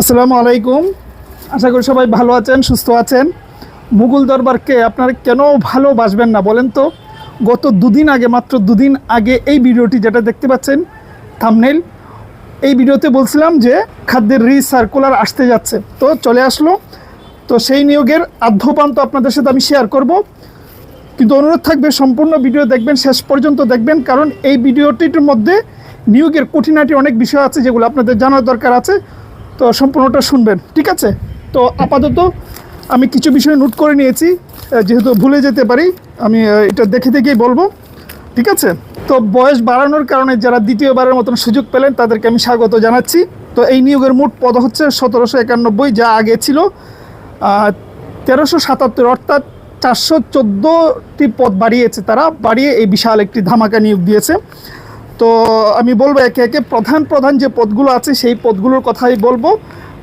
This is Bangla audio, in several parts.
আসসালামু আলাইকুম। আশা করি সবাই ভালো আছেন, সুস্থ আছেন। মুঘল দরবারকে আপনারা কেন ভালোবাসবেন না বলেন তো? গত দুদিন আগে, মাত্র দুদিন আগে এই ভিডিওটি যেটা দেখতে পাচ্ছেন থামনেল এই ভিডিওতে বলছিলাম যে খাদ্যের রিসার্কুলার আসতে যাচ্ছে। তো চলে আসলো। তো সেই নিয়োগের আদ্যপান্ত আপনাদের সাথে আমি শেয়ার করব। কিন্তু অনুরোধ থাকবে, সম্পূর্ণ ভিডিও দেখবেন, শেষ পর্যন্ত দেখবেন, কারণ এই ভিডিওটির মধ্যে নিয়োগের কঠিনাটি অনেক বিষয় আছে যেগুলো আপনাদের জানার দরকার আছে। তো সম্পূর্ণটা শুনবেন, ঠিক আছে? তো আপাতত আমি কিছু বিষয় নোট করে নিয়েছি যেহেতু ভুলে যেতে পারি, আমি এটা দেখে দেখেই বলব, ঠিক আছে? তো বয়স বাড়ানোর কারণে যারা দ্বিতীয়বারের মতন সুযোগ পেলেন, তাদেরকে আমি স্বাগত জানাচ্ছি। তো এই নিয়োগের মোট পদ হচ্ছে সতেরোশো একানব্বই, যা আগে ছিল তেরোশো সাতাত্তর, অর্থাৎ চারশো চোদ্দোটি পদ বাড়িয়েছে তারা, বাড়িয়ে এই বিশাল একটি ধামাকা নিয়োগ দিয়েছে। তো আমি বলব একে একে প্রধান প্রধান যে পদগুলো আছে সেই পদগুলোর কথাই বলব।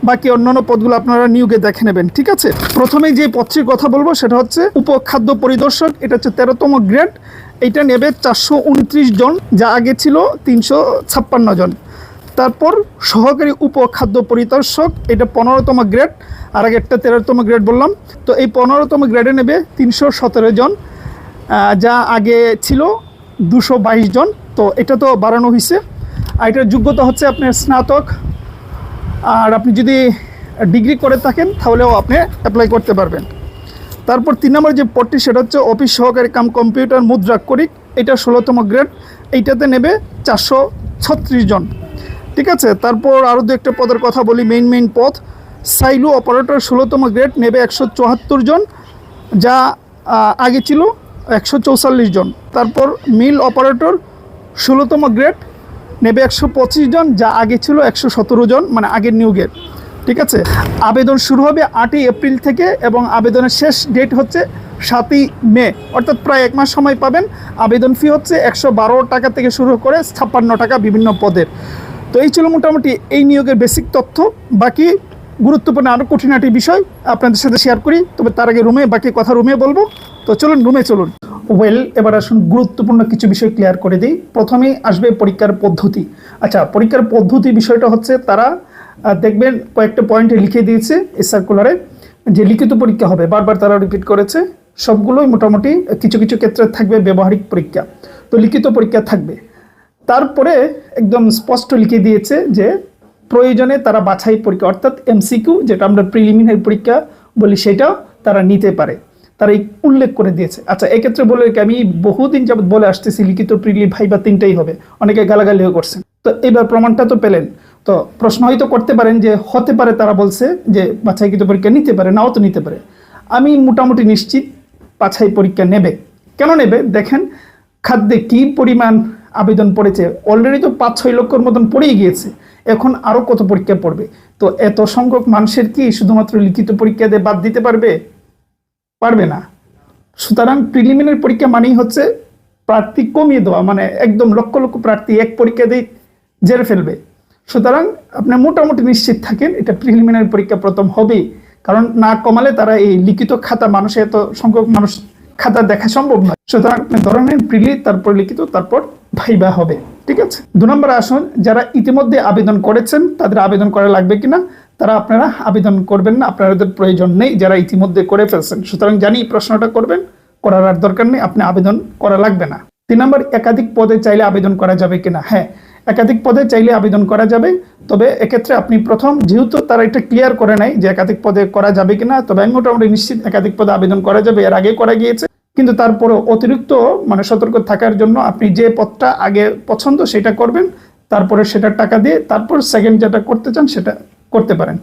বাকি অন্যান্য পদগুলো আপনারা নিয়োগে দেখে নেবেন, ঠিক আছে? প্রথমেই যে পদটির কথা বলব সেটা হচ্ছে উপখাদ্য পরিদর্শক, এটা হচ্ছে তেরোতম গ্রেড। এটা নেবে চারশো উনত্রিশ জন, যা আগে ছিল তিনশো ছাপ্পান্ন জন। তারপর সহকারী উপখাদ্য পরিদর্শক, এটা পনেরোতম গ্রেড, আর আগে একটা তেরোতম গ্রেড বললাম। তো এই পনেরোতম গ্রেডে নেবে তিনশো সতেরো জন যা আগে ছিল দুশো জন। তো এটা তো বাড়ানো হয়েছে আর এটার যোগ্যতা হচ্ছে আপনার স্নাতক। আর আপনি যদি ডিগ্রি করে থাকেন, তাহলেও আপনি অ্যাপ্লাই করতে পারবেন। তারপর তিন নম্বর যে পদটি, সেটা হচ্ছে অফিস সহকারী কাম কম্পিউটার মুদ্রাক্ষরিক এটা ষোলোতম গ্রেড। এইটাতে নেবে চারশো ছত্রিশ জন। ঠিক আছে? তারপর আরও দু একটা পদের কথা বলি মেইন মেইন পদ। সাইলু অপারেটর ষোলোতম গ্রেড, নেবে একশো চুয়াত্তর জন। যা আগে ছিল একশো জন। তারপর মিল অপারেটর, ষোলোতম গ্রেড, নেবে একশো পঁচিশ জন, যা আগে ছিল একশো সতেরো জন মানে আগের নিয়োগের ঠিক আছে? আবেদন শুরু হবে আটই এপ্রিল থেকে এবং আবেদনের শেষ ডেট হচ্ছে সাতই মে, অর্থাৎ প্রায় এক মাস সময় পাবেন। আবেদন ফি হচ্ছে একশো বারো টাকা থেকে শুরু করে ছাপ্পান্ন টাকা বিভিন্ন পদের। তো এই ছিল মোটামুটি এই নিয়োগের বেসিক তথ্য। বাকি গুরুত্বপূর্ণ আরও কঠিনাটি বিষয় আপনাদের সাথে শেয়ার করি, তবে তার আগে রুমে বাকি কথা রুমে বলব। তো চলুন রুমে চলুন। ওয়েল এবার আসুন গুরুত্বপূর্ণ কিছু বিষয় ক্লিয়ার করে দিই। প্রথমেই আসবে পরীক্ষার পদ্ধতি। আচ্ছা পরীক্ষার পদ্ধতি বিষয়টা হচ্ছে তারা দেখবেন কয়েকটা পয়েন্টে লিখে দিয়েছে এই সার্কুলারে যে লিখিত পরীক্ষা হবে। বারবার তারা রিপিট করেছে। সবগুলোই মোটামুটি কিছু কিছু ক্ষেত্রে থাকবে ব্যবহারিক পরীক্ষা। তো লিখিত পরীক্ষা থাকবে। তারপরে একদম স্পষ্ট লিখে দিয়েছে যে প্রয়োজনে তারা বাছাই পরীক্ষা, অর্থাৎ এমসিকিউ যেটা আমরা প্রিলিমিনারি পরীক্ষা বলি, সেটাও তারা নিতে পারে। তারা উল্লেখ করে দিয়েছে। আচ্ছা এক্ষেত্রে বলে রাখি, আমি বহুদিন যাবত বলে আসতেছি লিখিত প্রিলি ভাই বা তিনটাই হবে। অনেকে গালাগালিও করছেন। তো এবার প্রমাণটা তো পেলেন। তো প্রশ্ন হয়তো করতে পারেন যে হতে পারে তারা বলছে যে বাছাইকৃত পরীক্ষা নিতে পারে নাও তো নিতে পারে। আমি মোটামুটি নিশ্চিত বাছাই পরীক্ষা নেবে। কেন নেবে? দেখেন খাদ্যে কি পরিমাণ আবেদন পড়েছে? অলরেডি তো পাঁচ ছয় লক্ষর মতন পড়েই গিয়েছে। এখন আরও কত পরীক্ষা পড়বে? তো এত সংখ্যক মানুষের কি শুধুমাত্র লিখিত পরীক্ষা দিয়ে বাদ দিতে পারবে? পারবে না। সুতরাং প্রিলিমিনারি পরীক্ষা মানেই হচ্ছে প্রার্থী কমিয়ে দেওয়া মানে একদম লক্ষ লক্ষ প্রার্থী এক পরীক্ষা দিয়ে জেরে ফেলবে। সুতরাং আপনি মোটামুটি নিশ্চিত থাকেন, এটা প্রিলিমিনারি পরীক্ষা প্রথম হবেই। কারণ না কমালে তারা এই লিখিত খাতা মানুষে এত সংখ্যক মানুষ খাতা দেখা সম্ভব নয়। সুতরাং আপনি ধরে নেন প্রিলি তারপর লিখিত, তারপর ভাইবা হবে। ঠিক আছে? দু নম্বর আসুন, যারা ইতিমধ্যে আবেদন করেছেন, তাদের আবেদন করা লাগবে কিনা? তারা আপনারা আবেদন করবেন না, আপনাদের প্রয়োজন নেই, যারা ইতিমধ্যে করে ফেলছেন। সুতরাং জানি প্রশ্নটা করবেন, করার আর দরকার নেই, আপনি আবেদন করা লাগবে না। তিন নম্বর, একাধিক পদে চাইলে আবেদন করা যাবে কিনা? হ্যাঁ একাধিক পদে চাইলে আবেদন করা যাবে, তবে এক্ষেত্রে আপনি প্রথম, যেহেতু তারা এটা ক্লিয়ার করে নাই যে একাধিক পদে করা যাবে কিনা, তবে আমি মোটামুটি নিশ্চিত একাধিক পদে আবেদন করা যাবে, এর আগে করা গিয়েছে। কিন্তু তারপরেও অতিরিক্ত মানে সতর্ক থাকার জন্য আপনি যে পদটা আগে পছন্দ সেটা করবেন, তারপরে সেটা টাকা দিয়ে, তারপর সেকেন্ড যেটা করতে চান সেটা করতে পারেন,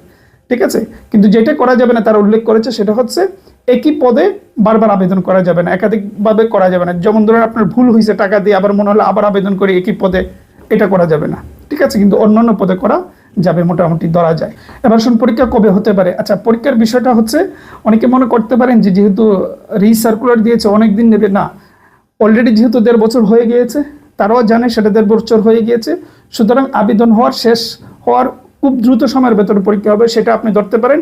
ঠিক আছে? কিন্তু যেটা করা যাবে না, তারা উল্লেখ করেছে সেটা হচ্ছে একই পদে বারবার আবেদন করা যাবে না, একাধিকভাবে করা যাবে না। যেমন ধরেন আপনার ভুল হয়েছে, টাকা দিয়ে আবার মনে হলো আবার আবেদন করে একই পদে এটা করা যাবে না, ঠিক আছে? কিন্তু অন্যান্য পদে করা যাবে, মোটামুটি ধরা যায়। এবার শুন পরীক্ষা কবে হতে পারে? আচ্ছা পরীক্ষার বিষয়টা হচ্ছে, অনেকে মনে করতে পারেন যে যেহেতু রিসার্কুলার দিয়েছে অনেক দিন নেবে, না। অলরেডি যেহেতু দেড় বছর হয়ে গিয়েছে, তারাও জানে সেটা দেড় বছর হয়ে গিয়েছে। সুতরাং আবেদন হওয়ার শেষ হওয়ার খুব দ্রুত সময়ের ভেতরে পরীক্ষা হবে, সেটা আপনি ধরতে পারেন।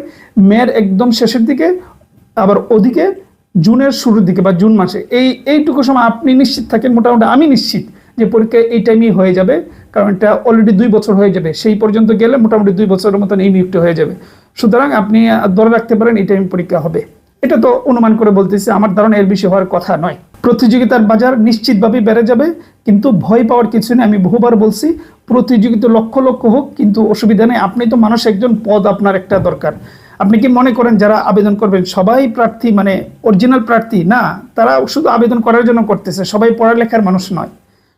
মেয়ের একদম শেষের দিকে, আবার ওদিকে জুনের শুরুর দিকে বা জুন মাসে। এই, এইটুকু সময় আপনি নিশ্চিত থাকেন, মোটামুটি আমি নিশ্চিত যে পরীক্ষা এই টাইমেই হয়ে যাবে, কারণ এটা অলরেডি দুই বছর হয়ে যাবে। সেই পর্যন্ত গেলে মোটামুটি দুই বছরের মতন এই নিয়োগটা হয়ে যাবে। সুতরাং আপনি ধরে রাখতে পারেন, এই টাইমে পরীক্ষা হবে। এটা তো অনুমান করে বলতেছি, আমার ধারণা এর বেশি হওয়ার কথা নয়। প্রতিযোগিতার বাজার নিশ্চিতভাবে বেড়ে যাবে, কিন্তু ভয় পাওয়ার কিছু নেই, আমি বহুবার বলছি প্রতিযোগিতা লক্ষ লক্ষ হোক, কিন্তু অসুবিধা নেই। আপনি তো মানুষ, একজন পদ আপনার একটা দরকার। আপনি কি মনে করেন যারা আবেদন করবেন, সবাই প্রার্থী মানে অরিজিনাল প্রার্থী? না, তারা শুধু আবেদন করার জন্য করতেছে, সবাই পড়ালেখার মানুষ নয়।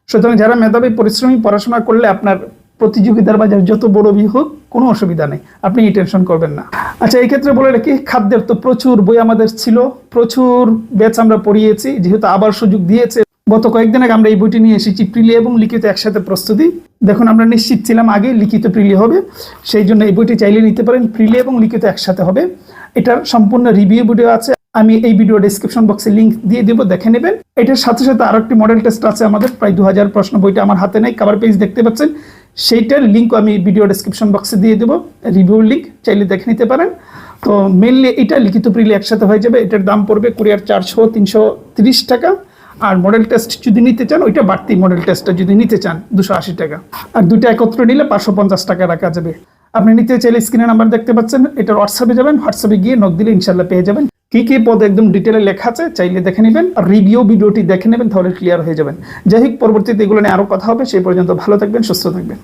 সুতরাং যারা মেধাবী, পরিশ্রমী, পড়াশোনা করলে আপনার প্রতিযোগিতার বাজার যত বড় বি হোক, কোনো অসুবিধা নেই। আপনি এই টেনশন করবেন না। আচ্ছা এই ক্ষেত্রে বলে রাখি, খাদ্যের তো প্রচুর বই আমাদের ছিল, প্রচুর ব্যাচ আমরা পড়িয়েছি, যেহেতু আবার সুযোগ দিয়েছে। গত কয়েকদিন আগে আমরা এই বইটি নিয়ে এসেছি প্রিলি এবং লিখিত একসাথে প্রস্তুতি। দেখুন, আমরা নিশ্চিত ছিলাম আগে লিখিত প্রিলি হবে, সেই জন্য এই বইটি চাইলে নিতে পারেন, প্রিলি এবং লিখিত একসাথে হবে। এটার সম্পূর্ণ রিভিউ ভিডিও আছে, আমি এই ভিডিও ডিসক্রিপশন বক্সে লিংক দিয়ে দেবো, দেখে নেবেন। এটার সাথে সাথে আরও একটি মডেল টেস্ট আছে আমাদের, প্রায় দু হাজার প্রশ্ন বইটা আমার হাতে নেই কভার পেজ দেখতে পাচ্ছেন। সেইটার লিঙ্ক আমি ভিডিও ডিসক্রিপশন বক্সে দিয়ে দেবো রিভিউ লিঙ্ক চাইলে দেখে নিতে পারেন। তো মেনলি এটা লিখিত প্রিলি একসাথে হয়ে যাবে, এটার দাম পড়বে কুরিয়ার চারশো তিনশো তিরিশ টাকা। আর মডেল টেস্ট যদি নিতে চান, ওইটা বাড়তি মডেল টেস্টটা যদি নিতে চান, দুশো আশি টাকা। আর দুইটা একত্র নিলে পাঁচশো পঞ্চাশ টাকা রাখা যাবে। আপনি নিতে চাইলে স্ক্রিনে নাম্বার দেখতে পাচ্ছেন, এটা হোয়াটসঅ্যাপে যাবেন হোয়াটসঅ্যাপে গিয়ে নক দিলে ইনশাল্লাহ পেয়ে যাবেন। কী কী পদ একদম ডিটেলে লেখা আছে, চাইলে দেখে নেবেন, আর রিভিউ ভিডিওটি দেখে নেবেন, তাহলে ক্লিয়ার হয়ে যাবেন। যাই হোক, পরবর্তীতে এগুলো নিয়ে আরও কথা হবে, সেই পর্যন্ত ভালো থাকবেন, সুস্থ থাকবেন।